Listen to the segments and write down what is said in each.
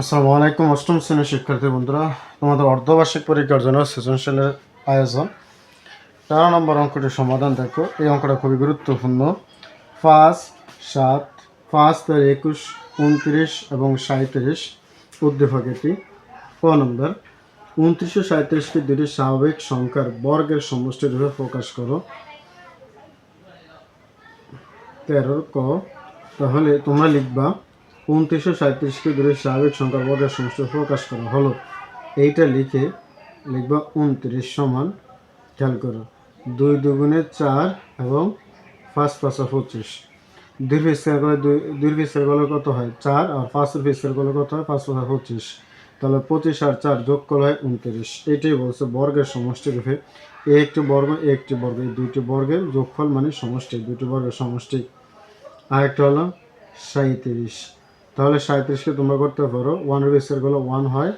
আসসালামু আলাইকুম, অষ্টম শ্রেণির শিক্ষার্থী বন্ধুরা। তোমাদের অর্ধবার্ষিক পরীক্ষার জন্য সৃজনশীলের আয়োজন। তেরো নম্বর অঙ্কটির সমাধান দেখো। এই অঙ্কটা খুবই গুরুত্বপূর্ণ। পাঁচ, সাত, পাঁচ, তেরো, একুশ, উনত্রিশ এবং সাঁত্রিশ উদ্দীপক এটি। ক নম্বর, উনত্রিশ ও সাঁত্রিশকে দুটি স্বাভাবিক সংখ্যার বর্গের সমষ্টি রূপে প্রকাশ করো। তেরোর ক, তাহলে তোমরা লিখবা উনত্রিশশো সাঁত্রিশকে ধরে স্বাভাবিক সংখ্যার বর্গের সমষ্টি প্রকাশ করা হলো। এইটা লিখে লিখবা উনত্রিশ সমান, খেয়াল করো, দুই দুগুণে চার এবং পাঁচ পাঁচা পঁচিশ। দুই ফিসের করলে দুই দুই ফিসের করলে কত হয়? চার, আর পাঁচের ফিসের করলে কত হয়? পাঁচ পাঁচা পঁচিশ। তাহলে পঁচিশ আর চার যোগ করলে হয় উনত্রিশ। এটাই বলছে বর্গের সমষ্টি রূপে। এ একটি বর্গ একটি বর্গ, এই দুইটি বর্গের যোগফল মানে সমষ্টি, দুইটি বর্গের সমষ্টি। আরেকটা হলো সাঁত্রিশ তাহলে সাঁত্রিশকে তোমরা করতে পারো। ওয়ানের বিস্তার করলে ওয়ান হয়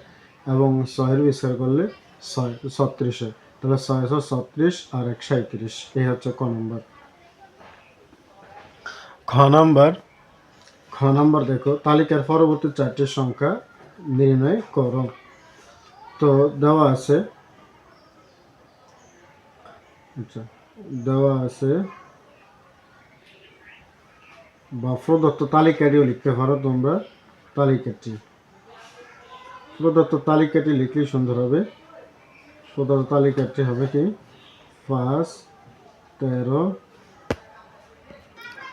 এবং ছয়ের বিস্তার করলে ছয়, ছত্রিশ। হয় তাহলে ছয়শো ছত্রিশ আর এক সাঁত্রিশ এই হচ্ছে ক নম্বর। খ নম্বর। খ নম্বর দেখো, তালিকার পরবর্তী চারটি সংখ্যা নির্ণয় করো। তো দেওয়া আছে আচ্ছা দেওয়া আছে বা প্রদত্ত তালিকাটিও লিখতে পারো তোমরা, তালিকাটি। প্রদত্ত তালিকাটি লিখলেই সুন্দর হবে। প্রদত্ত তালিকাটি হবে কি? পাঁচ, তেরো।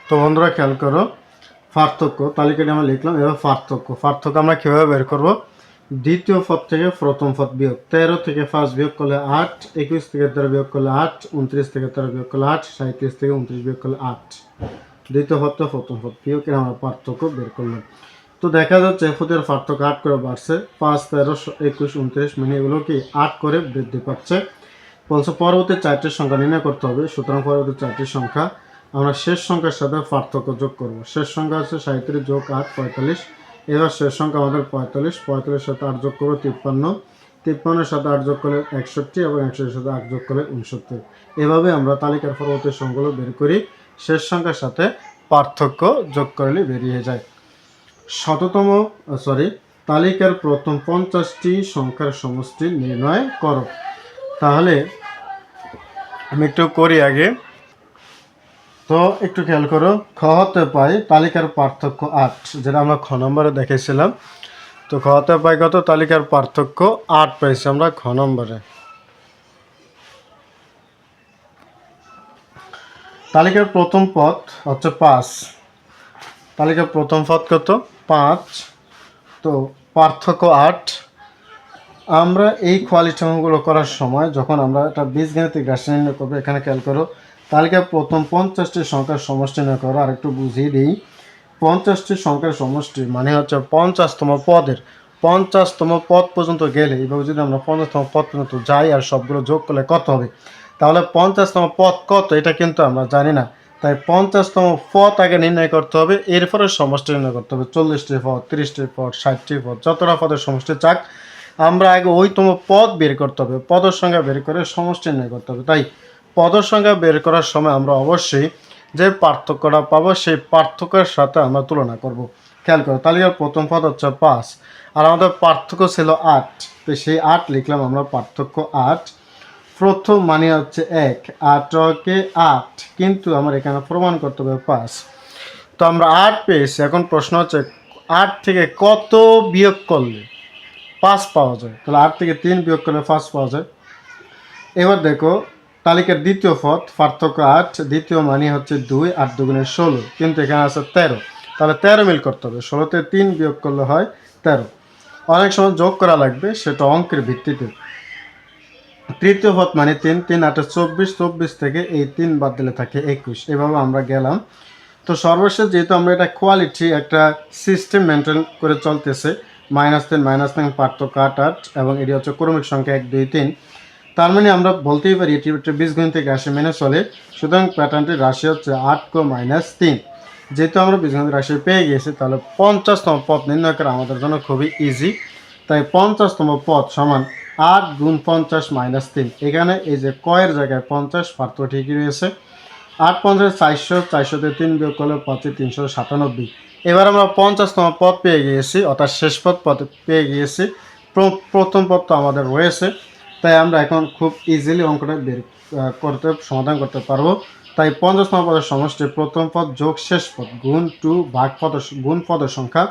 তো বন্ধুরা খেয়াল করো, পার্থক্য, তালিকাটি আমরা লিখলাম, এবার পার্থক্য। পার্থক্য আমরা কীভাবে বের করব? দ্বিতীয় পদ থেকে প্রথম পদ বিয়োগ। তেরো থেকে পাঁচ বিয়োগ করলে আট, একুশ থেকে তেরো বিয়োগ করলে আট, উনত্রিশ থেকে তেরো বিয়োগ করলে আট সাঁত্রিশ থেকে উনত্রিশ বিয়োগ করলে আট। দ্বিতীয় থেকে প্রথম বিয়োগের আমরা পার্থক্য বের করলাম তো দেখা যাচ্ছে পদের পার্থক্য আট করে বাড়ছে। পাঁচ, তেরো একুশ, উনত্রিশ মানে এগুলো কি আট করে বৃদ্ধি পাচ্ছে? বলছে পরবর্তী চারটি সংখ্যা নির্ণয় করতে হবে। সুতরাং পরবর্তী চারটি সংখ্যা আমরা শেষ সংখ্যার সাথে পার্থক্য যোগ করব। শেষ সংখ্যা আছে সাঁত্রিশ যোগ আট, পঁয়তাল্লিশ। এবার শেষ সংখ্যা আমাদের পঁয়তাল্লিশ। পঁয়তাল্লিশ সাথে আট যোগ করব তিপ্পান্ন। তিপ্পান্নের সাথে আট যোগ করলে একষট্টি এবং একষট্টির সাথে আট যোগ করলে উনসত্তর। এভাবে আমরা তালিকার পরবর্তী সংখ্যাগুলো বের করি। শেষ সংখ্যার সাথে পার্থক্য যোগ করলে বেরিয়ে যায়। শততম সরি তালিকার প্রথম পঞ্চাশটি সংখ্যার সমষ্টি নির্ণয় করো। তাহলে আমি একটু করি আগে। তো একটু খেয়াল করো, খ হতে পাই তালিকার পার্থক্য আট, যেটা আমরা খ নম্বরে দেখেছিলাম। তো খ হতে পাই কত? তালিকার পার্থক্য আট পাইছি আমরা খ নম্বরে। তালিকার প্রথম পদ হচ্ছে পাঁচ। তালিকার প্রথম পদ কত? পাঁচ। তো পার্থক্য আট। আমরা এই কোয়ালিটিগুলো করার সময় যখন আমরা একটা বীজগাণিতিক রাশি নির্ণয় করব, এখানে খেয়াল করো, তালিকার প্রথম পঞ্চাশটি সংখ্যার সমষ্টি নির্ণয় করো আর একটু বুঝিয়ে দিই। পঞ্চাশটি সংখ্যার সমষ্টি মানে হচ্ছে পঞ্চাশতম পদের। পঞ্চাশতম পদ পর্যন্ত গেলে এইভাবে যদি আমরা পঞ্চাশতম পদ পর্যন্ত যাই আর সবগুলো যোগ করলে কত হবে? তাহলে পঞ্চাশতম পথ কত? এটা কিন্তু আমরা জানি না। তাই পঞ্চাশতম পথ আগে নির্ণয় করতে হবে, এরপরে সমষ্টি নির্ণয় করতে হবে। চল্লিশটি পথ তিরিশটি পথ ষাটটি পথ যতটা পদের সমষ্টি চাক, আমরা আগে ওইতম পদ বের করতে হবে। পদের সংখ্যা বের করে সমষ্টি নির্ণয় করতে হবে। তাই পদের সংখ্যা বের করার সময় আমরা অবশ্যই যে পার্থক্যটা পাবো, সেই পার্থক্যের সাথে আমরা তুলনা করব। খেয়াল করো, তালিকার প্রথম পদ হচ্ছে পাঁচ, আর আমাদের পার্থক্য ছিল আট। তো সেই আট লিখলাম আমরা পার্থক্য আট। প্রথম মানে হচ্ছে এক আটকে আট। কিন্তু আমার এখানে প্রমাণ করতে হবে পাঁচ। তো আমরা আট পেয়েছি। এখন প্রশ্ন হচ্ছে, আট থেকে কত বিয়োগ করলে পাঁচ পাওয়া যায়? তাহলে আট থেকে তিন বিয়োগ করলে পাঁচ পাওয়া যায়। এবার দেখো, তালিকার দ্বিতীয় পথ পার্থক্য আট, দ্বিতীয় মানে হচ্ছে দুই, আট দুগুণে ষোলো। কিন্তু এখানে আছে তেরো। তাহলে তেরো মিল করতে হবে। ষোলোতে তিন বিয়োগ করলে হয় তেরো। অনেক সময় যোগ করা লাগবে সেটা অঙ্কের ভিত্তিতে। তৃতীয় পথ মানে তিন তিন আটে চব্বিশ চব্বিশ থেকে এই তিন বাদ দিলে থাকে একুশ। এভাবে আমরা গেলাম। তো সর্বশেষ যেহেতু আমরা এটা কোয়ালিটি একটা সিস্টেম মেনটেন করে চলতেছে মাইনাস তিন মাইনাস তিন, পার্থক্য আট আট, এবং এটি হচ্ছে ক্রমিক সংখ্যা এক, দুই, তিন। তার মানে আমরা বলতেই পারি এটি একটা বীজগণিতিক রাশি মেনে চলে। সুতরাং প্যাটার্নটির রাশি হচ্ছে আট কো মাইনাস তিন। যেহেতু আমরা বীজগণিত রাশি পেয়ে গিয়েছি তাহলে পঞ্চাশতম পথ নির্ণয় করা আমাদের জন্য খুবই ইজি তাই পঞ্চাশতম পথ সমান আট গুণ পঞ্চাশ মাইনাস তিন। এখানে এই যে কয়ের জায়গায় পঞ্চাশ পার্থ ঠিকই রয়েছে। আট পঞ্চাশ, চারশো, চারশোতে তিন বিয়োগ করলে পাচ্ছে তিনশো সাতানব্বই। এবার আমরা পঞ্চাশতম পদ পেয়ে গিয়েছি, অর্থাৎ শেষ পদ পদ পেয়ে গিয়েছি। প্র- প্রথম পদ তো আমাদের রয়েছে। তাই আমরা এখন খুব ইজিলি অঙ্কটা বের করতে, সমাধান করতে পারব। তাই পঞ্চাশতম পদের সমষ্টি প্রথম পদ যোগ শেষ পদ, গুণ টু ভাগ পদ গুণ পদের সংখ্যা।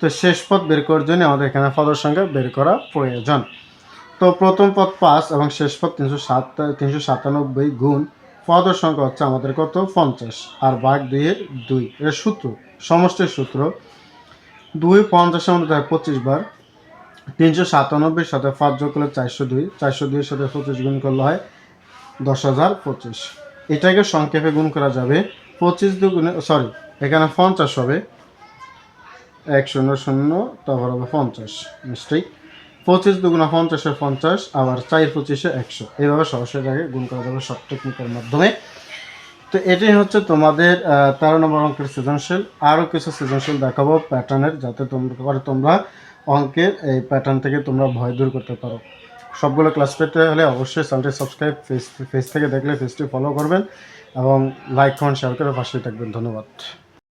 তো শেষ পদ বের করার জন্য আমাদের এখানে পদের সংখ্যা বের করা প্রয়োজন। তো প্রথম পদ পাঁচ এবং শেষ পদ তিনশো সাত, তিনশো সাতানব্বই গুণ পদের সংখ্যা হচ্ছে আমাদের কত? পঞ্চাশ। আর বাঘ দুইয়ের দুই। এর সূত্র, সমষ্টির সূত্র। দুই পঞ্চাশের মধ্যে থাকে পঁচিশ বার। তিনশো সাতানব্বইয়ের সাথে পাঁচ যোগ করলে চারশো দুই। চারশো দুইয়ের সাথে পঁচিশ গুণ করলে হয় দশ হাজার পঁচিশ। এটাকে সংক্ষেপে গুণ করা যাবে। পঁচিশ দুগুণে সরি এখানে পঞ্চাশ হবে। এক শূন্য শূন্য তারপর হবে পঞ্চাশ। মিস্টেক পঁচিশ দুগুণা পঞ্চাশে পঞ্চাশ, আবার চার পঁচিশে একশো। এইভাবে সরাসরি এটাকে গুণ করা যাবে সব টেকনিকের মাধ্যমে। তো এটাই হচ্ছে তোমাদের তেরো নম্বর অঙ্কের সৃজনশীল। আরও কিছু সৃজনশীল দেখাবো প্যাটার্নের যাতে তোমরা তোমরা অঙ্কের এই প্যাটার্ন থেকে তোমরা ভয় দূর করতে পারো। সবগুলো ক্লাস পেতে হলে অবশ্যই চ্যানেলটি সাবস্ক্রাইব ফেস ফেস থেকে দেখলে ফেসটি ফলো করবেন এবং লাইক কমেন্ট শেয়ার করে পাশেই থাকবেন। ধন্যবাদ।